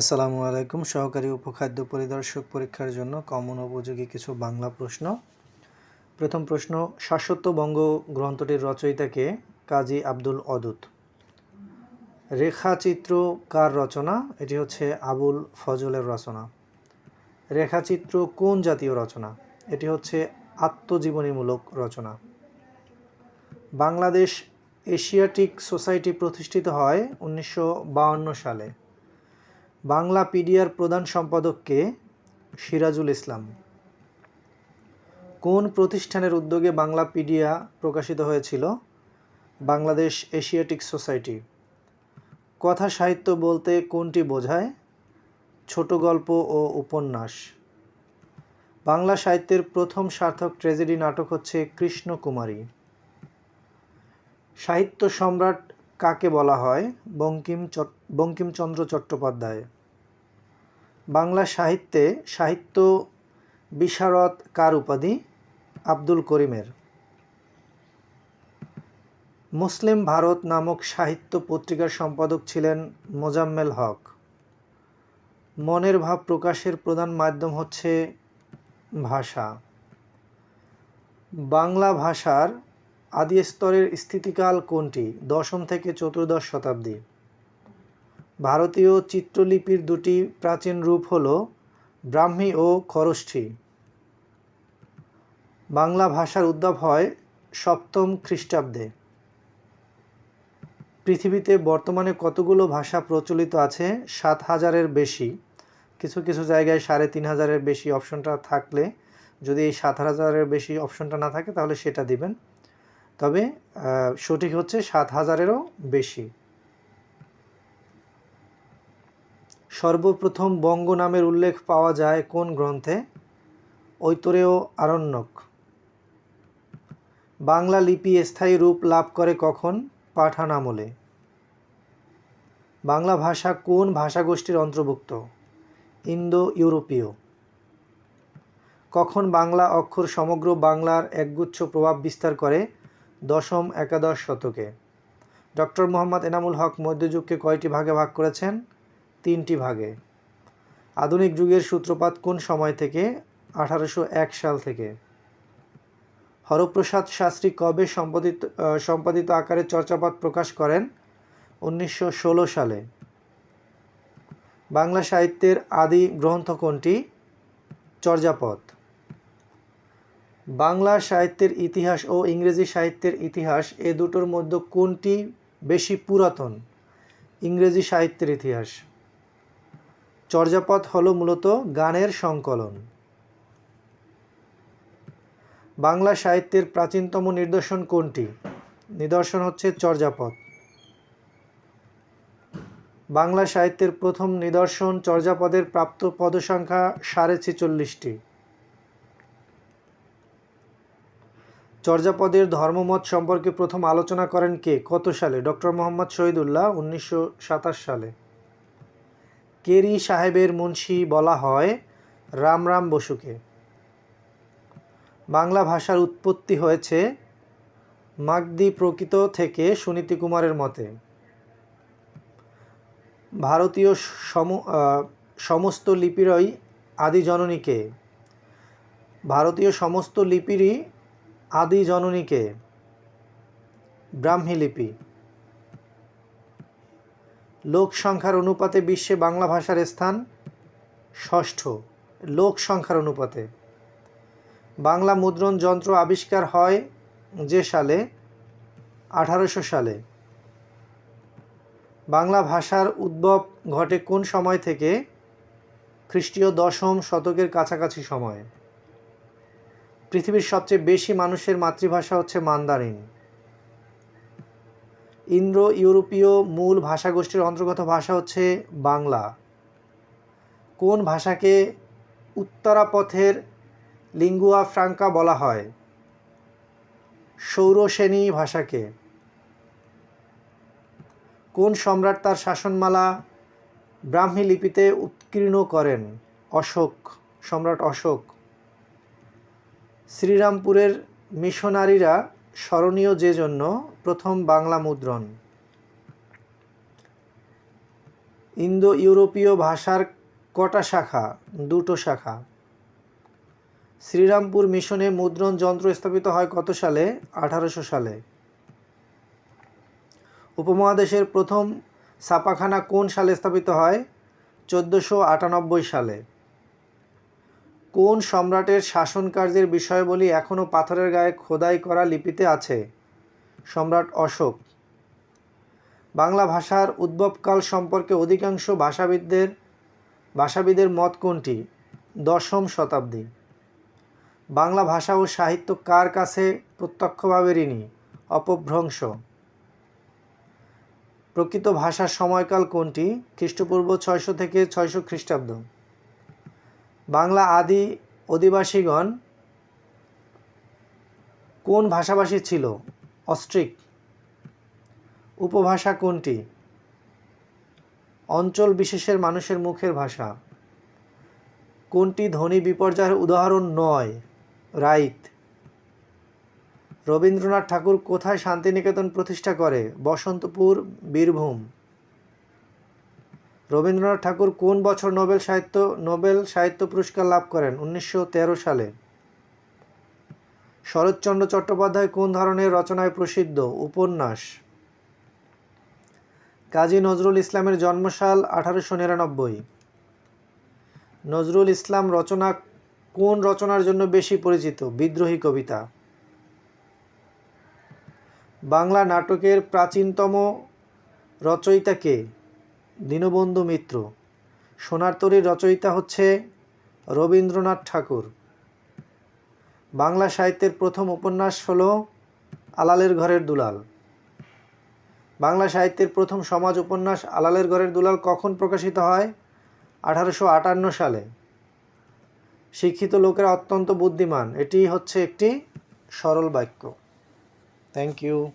আসসালামু আলাইকুম। সহকারী উপখাদ্য পরিদর্শক পরীক্ষার জন্য কমন উপযোগী কিছু বাংলা প্রশ্ন। প্রথম প্রশ্ন, শাশ্বত বঙ্গ গ্রন্থটির রচয়িতাকে কাজী আব্দুল অদুত। রেখাচিত্র কার রচনা? এটি হচ্ছে আবুল ফজলের রচনা। রেখাচিত্র কোন জাতীয় রচনা? এটি হচ্ছে আত্মজীবনীমূলক রচনা। বাংলাদেশ এশিয়াটিক সোসাইটি প্রতিষ্ঠিত হয় উনিশশো সালে। বাংলা পিডিয়ার প্রধান সম্পাদককে সিরাজুল ইসলাম। কোন প্রতিষ্ঠানের উদ্যোগে বাংলা পিডিয়া প্রকাশিত হয়েছিল? Bangladesh Asiatic Society. কথা সাহিত্য বলতে কোনটি বোঝায়? ছোট গল্প ও উপন্যাস। বাংলা সাহিত্যের প্রথম সার্থক ট্র্যাজেডি নাটক হচ্ছে কৃষ্ণকুমারী। সাহিত্য সম্রাট কাকে বলা হয়? বঙ্কিম বঙ্কিমচন্দ্র চট্টোপাধ্যায়। বাংলা সাহিত্যে সাহিত্য বিশারদ কার উপাধি? আব্দুল করিমের। মুসলিম ভারত নামক সাহিত্য পত্রিকার সম্পাদক ছিলেন মোজাম্মেল হক। মনের ভাব প্রকাশের প্রধান মাধ্যম হচ্ছে ভাষা। বাংলা ভাষার আদি স্তরের স্থিতিকাল কোনটি? দশম থেকে চতুর্দশ শতাব্দী। ভারতীয় চিত্রলিপির দুটি প্রাচীন রূপ হল ব্রাহ্মী ও খরষ্ঠী। বাংলা ভাষার উদ্ভব হয় সপ্তম খ্রিস্টাব্দে। পৃথিবীতে বর্তমানে কতগুলো ভাষা প্রচলিত আছে? সাত হাজারের বেশি। কিছু কিছু জায়গায় সাড়ে তিন হাজারের বেশি অপশনটা থাকলে যদি এই সাত হাজারের বেশি অপশনটা না থাকে তাহলে সেটা দিবেন। তবে সঠিক হচ্ছে সাত হাজারেরও বেশি। সর্বপ্রথম বঙ্গ নামের উল্লেখ পাওয়া যায় কোন গ্রন্থে? ঐতরেয় আরণ্যক। বাংলা লিপি স্থায়ী রূপ লাভ করে কখন? পাঠান আমলে বাংলা ভাষা কোন ভাষাগোষ্ঠীর অন্তর্ভুক্ত? ইন্দো ইউরোপীয় কখন বাংলা অক্ষর সমগ্র বাংলার একগুচ্ছ প্রভাব বিস্তার করে? দশম একাদশ শতকে। ডক্টর মোহাম্মদ এনামুল হক মধ্যযুগকে কয়টি ভাগে ভাগ করেছেন? তিনটি ভাগে। আধুনিক যুগের সূত্রপাত কোন সময় থেকে? আঠারোশো এক সাল থেকে। হরপ্রসাদ শাস্ত্রী কবে সম্পাদিত সম্পাদিত আকারে চর্চাপাত প্রকাশ করেন? উনিশশো ষোলো সালে। বাংলা সাহিত্যের আদি গ্রন্থ কোনটি? চর্যাপদ। বাংলা সাহিত্যের ইতিহাস ও ইংরেজি সাহিত্যের ইতিহাস এ দুটোর মধ্যে কোনটি বেশি পুরাতন? ইংরেজি সাহিত্যের ইতিহাস। চর্যাপদ হলো মূলত গানের সংকলন। বাংলা সাহিত্যের প্রাচীনতম নিদর্শন কোনটি? নিদর্শন হচ্ছে চর্যাপদ। বাংলা সাহিত্যের প্রথম নিদর্শন চর্যাপদের প্রাপ্ত পদসংখ্যা সাড়ে ছেচল্লিশটি। চর্যাপদের ধর্মমত সম্পর্কে প্রথম আলোচনা করেন কে? কত সালে? ডক্টর মোহাম্মদ শহীদুল্লাহ, উনিশশো সাতাশ সালে। কেরি সাহেবের মুন্সি বলা হয় রামরাম বসুকে। বাংলা ভাষার উৎপত্তি হয়েছে মাগদি প্রকৃত থেকে সুনীতি কুমারের মতে। ভারতীয় সম সমস্ত লিপিরই আদি জননীকে ভারতীয় সমস্ত লিপিরই আদি জননীকে ব্রাহ্মী লিপি। লোক সংখ্যার অনুপাতে বিশ্বে বাংলা ভাষার স্থান ষষ্ঠ। লোক সংখ্যার অনুপাতে। বাংলা মুদ্রণ যন্ত্র আবিষ্কার হয় যে সালে? আঠারোশো সালে। বাংলা ভাষার উদ্ভব ঘটে কোন সময় থেকে? খ্রিস্টীয় দশম শতকের কাছাকাছি সময়ে। পৃথিবীর সবচেয়ে বেশি মানুষের মাতৃভাষা হচ্ছে মান্দারিন। ইন্দ্র ইউরোপীয় মূল ভাষাগোষ্ঠীর অন্তর্গত ভাষা হচ্ছে বাংলা। কোন ভাষাকে উত্তরাপথের লিঙ্গুয়া ফ্রাঙ্কা বলা হয়? সৌরসেনী ভাষাকে। কোন সম্রাট তার শাসনমালা ব্রাহ্মী লিপিতে উৎকীর্ণ করেন? অশোক, সম্রাট অশোক। শ্রীরামপুরের মিশনারিরা স্মরণীয় যে জন্য প্রথম বাংলা মুদ্রণ। ইন্দো ইউরোপীয় ভাষার কটা শাখা? দুটো শাখা। শ্রীরামপুর মিশনে মুদ্রণ যন্ত্র স্থাপিত হয় কত সালে? আঠারোশো সালে। উপমহাদেশের প্রথম ছাপাখানা কোন সালে স্থাপিত হয়? চোদ্দোশো আটানব্বই সালে। কোন সম্রাটের শাসনকার্যের বিষয়বলী এখনও পাথরের গায়ে খোদাই করা লিপিতে আছে? সম্রাট অশোক। বাংলা ভাষার উদ্ভবকাল সম্পর্কে অধিকাংশ ভাষাবিদদের, ভাষাবিদের মত কোনটি? দশম শতাব্দী। বাংলা ভাষা ও সাহিত্য কার কাছে প্রত্যক্ষভাবে ঋণী? অপভ্রংশ। প্রকৃত ভাষার সময়কাল কোনটি? খ্রিস্টপূর্ব ছয়শো থেকে ছয়শো খ্রিস্টাব্দ। বাংলা আদি অধিবাসীগণ কোন ভাষাভাষী ছিল? অস্ট্রিক। উপভাষা কোনটি? অঞ্চল বিশেষের মানুষের মুখের ভাষা। কোনটি ধ্বনি বিপর্যয়ের উদাহরণ নয়? রাইত। রবীন্দ্রনাথ ঠাকুর কোথায় শান্তিনিকেতন প্রতিষ্ঠা করে? বসন্তপুর, বীরভূম। রবীন্দ্রনাথ ঠাকুর কোন বছর নোবেল সাহিত্য নোবেল সাহিত্য পুরস্কার লাভ করেন? উনিশশো তেরো সালে। শরৎচন্দ্র চট্টোপাধ্যায় কোন ধরনের রচনায় প্রসিদ্ধ? উপন্যাস। কাজী নজরুল ইসলামের জন্মসাল, আঠারোশো নিরানব্বই। নজরুল ইসলাম রচনা কোন রচনার জন্য বেশি পরিচিত? বিদ্রোহী কবিতা। বাংলা নাটকের প্রাচীনতম রচয়িতা কে? দীনবন্ধু মিত্র। সোনার তরীর রচয়িতা হচ্ছে রবীন্দ্রনাথ ঠাকুর। বাংলা সাহিত্যের প্রথম উপন্যাস হল আলালের ঘরের দুলাল। বাংলা সাহিত্যের প্রথম সমাজ উপন্যাস আলালের ঘরের দুলাল কখন প্রকাশিত হয়? আঠারোশো আটান্ন সালে। শিক্ষিত লোকেরা অত্যন্ত বুদ্ধিমান। এটি হচ্ছে একটি সরল বাক্য। Thank you